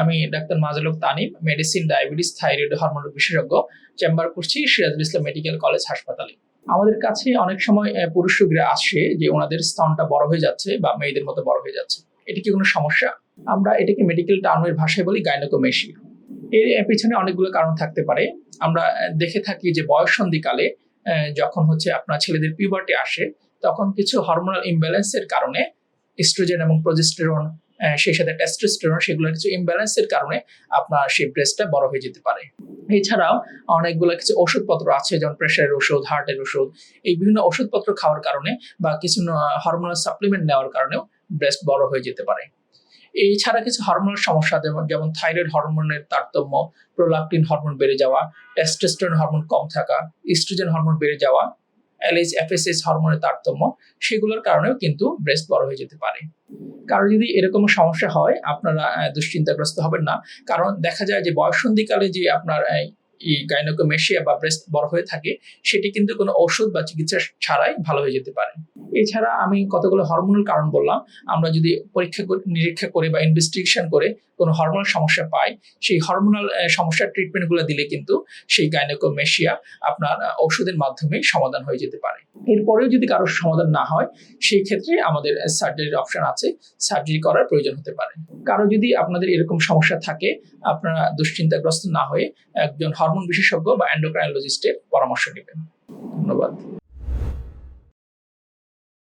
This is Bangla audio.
আমি doctor Majluk Tanim medicine diabetes thyroid hormone বিশেষজ্ঞ চেম্বার করছি সিরাজুল ইসলাম মেডিকেল কলেজ হাসপাতালে। আমাদের কাছে অনেক সময় পুরুষ রোগীরা আসে যে ওনাদের স্তনটা বড় হয়ে যাচ্ছে বা মেয়েদের মতো বড় হয়ে যাচ্ছে। এটি কি কোনো সমস্যা? আমরা এটাকে মেডিকেল টার্মের ভাষায় বলি গাইনোকোমেশিয়া এর পিছনে অনেকগুলো কারণ থাকতে পারে। আমরা দেখে থাকি যে বয়স সন্ধিকালে যখন হচ্ছে আপনার ছেলেদের পিউবার্টি আসে, তখন কিছু হরমোনাল ইমব্যালেন্সের কারণে ইস্ট্রোজেন এবং প্রজেস্টেরন সেই সাথে টেস্টোস্টেরন সেগুলো কিছু ইমব্যালেন্সের কারণে আপনার সেই ব্রেস্টটা বড় হয়ে যেতে পারে। এছাড়াও অনেকগুলো কিছু ওষুধপত্র আছে, যেমন প্রেশারের ওষুধ হার্টের ওষুধ, এই বিভিন্ন ওষুধপত্র খাওয়ার কারণে বা কিছু হরমোনাল সাপ্লিমেন্ট নেওয়ার কারণেও ব্রেস্ট বড় হয়ে যেতে পারে। এছাড়া কিছু হরমোনাল সমস্যা, যেমন যেমন থাইরয়েড হরমোনের তারতম্য প্রোলাকটিন হরমোন বেড়ে যাওয়া টেস্টোস্টেরন হরমোন কম থাকা ইস্ট্রোজেন হরমোন বেড়ে যাওয়া এলএইচ এফএসএস হরমোনের তারতম্য, সেগুলোর কারণেও কিন্তু ব্রেস্ট বড় হয়ে যেতে পারে। কারও যদি এরকম সমস্যা হয়, আপনারা দুশ্চিন্তাগ্রস্ত হবেন না। কারণ দেখা যায় যে বয়সন্ধিকালে যে আপনার গাইনোকোমেশিয়া বা ব্রেস্ট বড় হয়ে থাকে, সেটি কিন্তু কোনো ঔষধ বা চিকিৎসা ছাড়াই ভালো হয়ে যেতে পারে। এছাড়া আমি কতগুলো হরমোনাল কারণ বললাম, আমরা যদি পরীক্ষা করে, নিরীক্ষা করে বা ইনভেস্টিগেশন করে কোনো হরমোনাল সমস্যা পাই, সেই হরমোনাল সমস্যার ট্রিটমেন্টগুলো দিলে কিন্তু সেই গাইনোকোমেশিয়া আপনার ওষুধের মাধ্যমে সমাধান হয়ে যেতে পারে। এরপরেও যদি কারোর সমাধান না হয়, সেই ক্ষেত্রে আমাদের সার্জারির অপশন আছে। সার্জারি করার প্রয়োজন হতে পারে। কারও যদি আপনাদের এরকম সমস্যা থাকে, আপনারা দুশ্চিন্তাগ্রস্ত না হয়ে একজন হরমোন বিশেষজ্ঞ বা অ্যান্ডোক্রাইনোলজিস্টের পরামর্শ নেবেন। ধন্যবাদ।